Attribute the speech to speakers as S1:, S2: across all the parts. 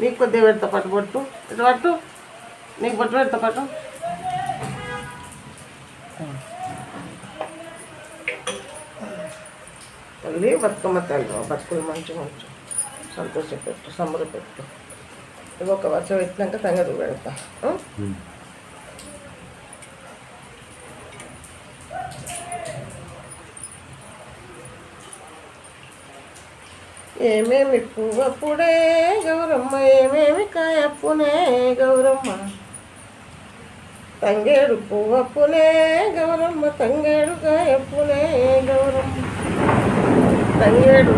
S1: నీకు కొద్దిగా పెడతా పట్టు పట్టు ఇటు పట్టు. నీకు పట్టు పెడతా పట్టు తల్లి బతుకమ్మ తల్లి బతుకులు మంచి మంచి సంతోషపెట్టు సంబరపెట్టు ఇవి ఒక వర్షం పెట్టినాక సంగతి పెడతా? ఏమేమి పువ్వప్పుడే గౌరమ్మ ఏమేమి కాయప్పునే గౌరమ్మ. తంగేడు పువ్వప్పునే గౌరమ్మ తంగేడు కాయప్పునే గౌరమ్మ. తంగేడు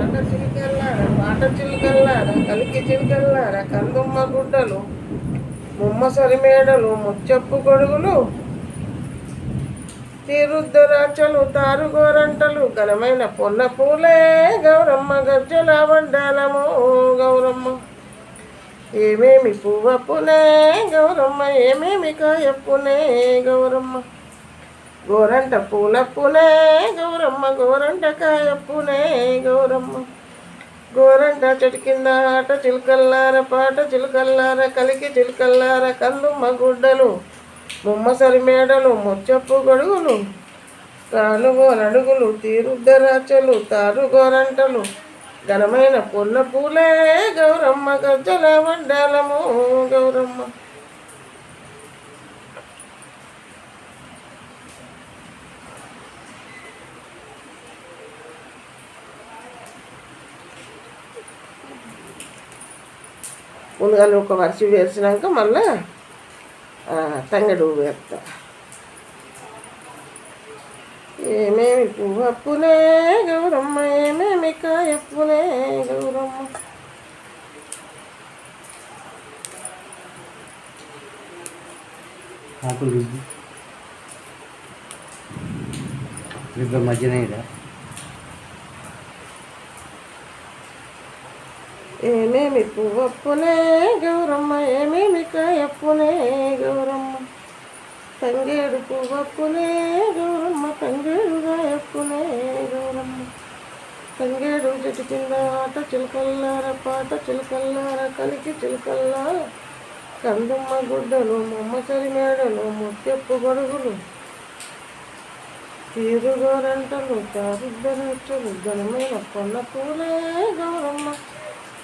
S1: ఆట చిలుకల్లార పాట చిలుకల్లార కలికి చిలుకల్లార కందుమ్మ గుడ్డలు ముమ్మసరి మేడలు ముచ్చప్పు గొడుగులు తీరుద్దరాచలు తారుగోరంటలు ఘనమైన పొన్న పూలే గౌరమ్మ గజ్జల వండాలము గౌరమ్మ. ఏమేమి పువ్వప్పునే గౌరమ్మ ఏమేమి కాయప్పునే గౌరమ్మ. గోరంట పూలప్పునే గౌరమ్మ గోరంట కాయప్పునే గౌరమ్మ. గోరంట చెట్టు కింద ఆట చిలుకల్లార పాట చిలుకల్లార కలికి చిలుకల్లార కల్లుమ్మ గుడ్డలు ముమ్మసరి మేడలు ముచ్చప్పు గొడుగులు కాలుగో నడుగులు తీరుద్దరాచలు తారుగోరంటలు ఘనమైన పూల పూలే గౌరమ్మ గజ్జల వండాలము గౌరమ్మ. ముందుగా ఒక వరుస వేసినాక మళ్ళా తంగడు వేస్తా. ఏమేమి పువ్వప్పులే గౌరమ్మ ఏమేమి కాయప్పులే గౌరమ్మ.
S2: ఆకులు మధ్యనే రుద్ద
S1: ఏమేమి పువ్వప్పునే గౌరమ్మ ఏమేమి కాయప్పునే గౌరమ్మ. తంగేడు పువ్వప్పునే గౌరమ్మ తంగేడు కాయప్పునే గౌరమ్మ. తంగేడు చెట్టు కింద ఆట చిలకల్లార పాట చిలకల్లార కలికి చిలకల్లార. కందమ్మ గుడ్డలు ముమ్మసరి మేడలు ముత్యప్పు గొడుగులు తీరుగోరంటలు చారుద్దరచ్చలు ఘనమైన కొన్న పూలే గౌరమ్మ.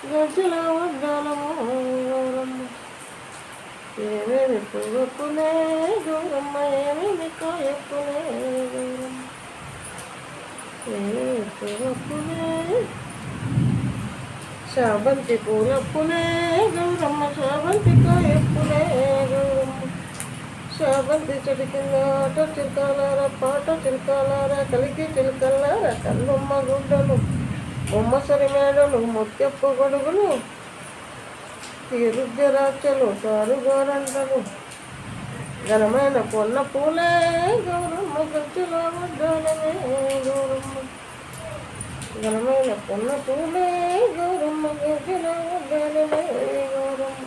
S1: గజ్జల వడ్డాలము గౌరమ్మ ఏమేమి పువ్వుకునే గౌరమ్మ ఏమేమి కాయక్కునే గౌరమ్మ ఏమేమి పువ్వుకునే శాబంతి పూలప్పునే గౌరమ్మ శాబంతి కాయప్పునే గౌరమ్మ శాబంతి చెడు కింద ఆట చిలకాలార పాట చిలకాలార కలిగి చిలకల్లార కల్లమ్మ గుడ్డలు బొమ్మసరి మేడలు ముత్యప్పు గొడుగులు తీరుద్యరాచలు తారుగోరంటలు ఘనమైన కొన్న పూలే గౌరమ్మ గజ్జల వడ్డాలమే గౌరమ్మ. ఘనమైన కొన్న పూలే గౌరమ్మ గజ్జల వడ్డాలమే గౌరమ్మ.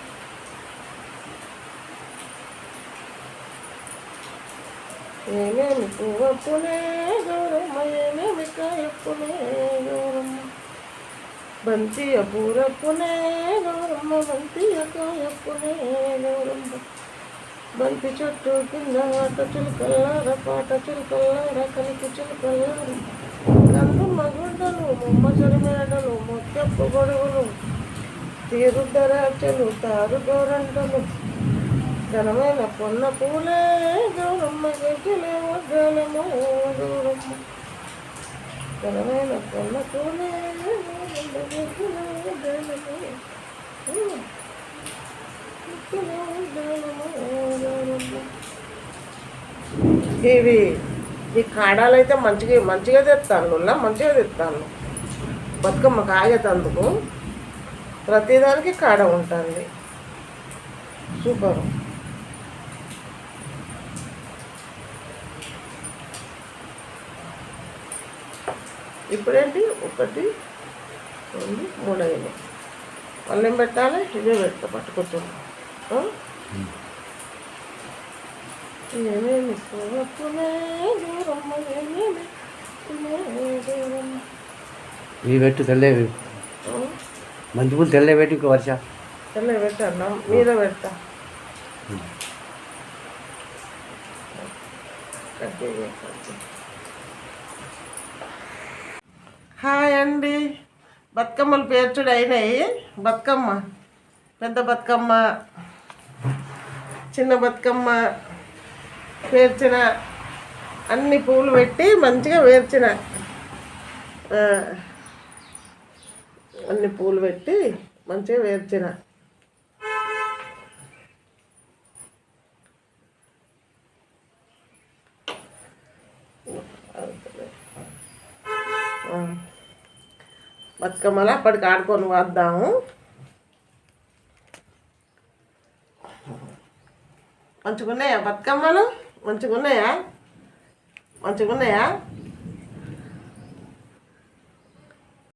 S1: ఏమేమి పువ్వప్పులే గౌరమ్మ ఏమేమి కాయప్పులే గౌరమ్మ. బంతియ పూరప్పునే గౌరమ్మ బంతియ కాయప్పునే గౌరమ్మ బంతి చుట్టూ కింద ఆట చులకల్లార పాట చులకల్లార కలికి చిలుకల్లార కందమ్మ గుడ్డలు ముమ్మసరి మేడలు ముత్తప్పు గొడుగులు తీరుద్దరాచలు తారు గోరంటలు ఘనమైన పొన్న పూలే గౌరమ్మ గజ్జలే వడ్డాలము గౌరమ్మ ఘనమైన పొన్న ఇవి ఈ కాడాలు అయితే మంచిగా మంచిగా తెస్తాను మంచిగా తెస్తాను బతుకమ్మ కాగేటందుకు ప్రతిదానికి కాడ ఉంటుంది. సూపర్. ఇప్పుడేంటి? ఒకటి రెండు మూడు అయినాయి. మళ్ళీ ఏం పెట్టాలి ఇవే పెడతా పట్టుకొచ్చాను. ఏమేమి.
S2: ఇవి పెట్టు? మంచి పూలు తెల్లే పెట్టి ఇంకో వర్ష.
S1: తెల్ల పెట్టాను మీద పెడతా కట్ చేయి. హాయ్ అండి. బతుకమ్మలు పేర్చుడు అయినాయి. బతుకమ్మ పెద్ద బతుకమ్మ చిన్న బతుకమ్మ పేర్చిన అన్ని పూలు పెట్టి మంచిగా పేర్చిన అన్ని పూలు పెట్టి మంచిగా పేర్చిన బతుకమ్మలు అప్పటికి ఆడుకొని వద్దాము. మంచిగున్నాయా బతుకమ్మలు? మంచిగున్నాయా? మంచిగున్నాయా?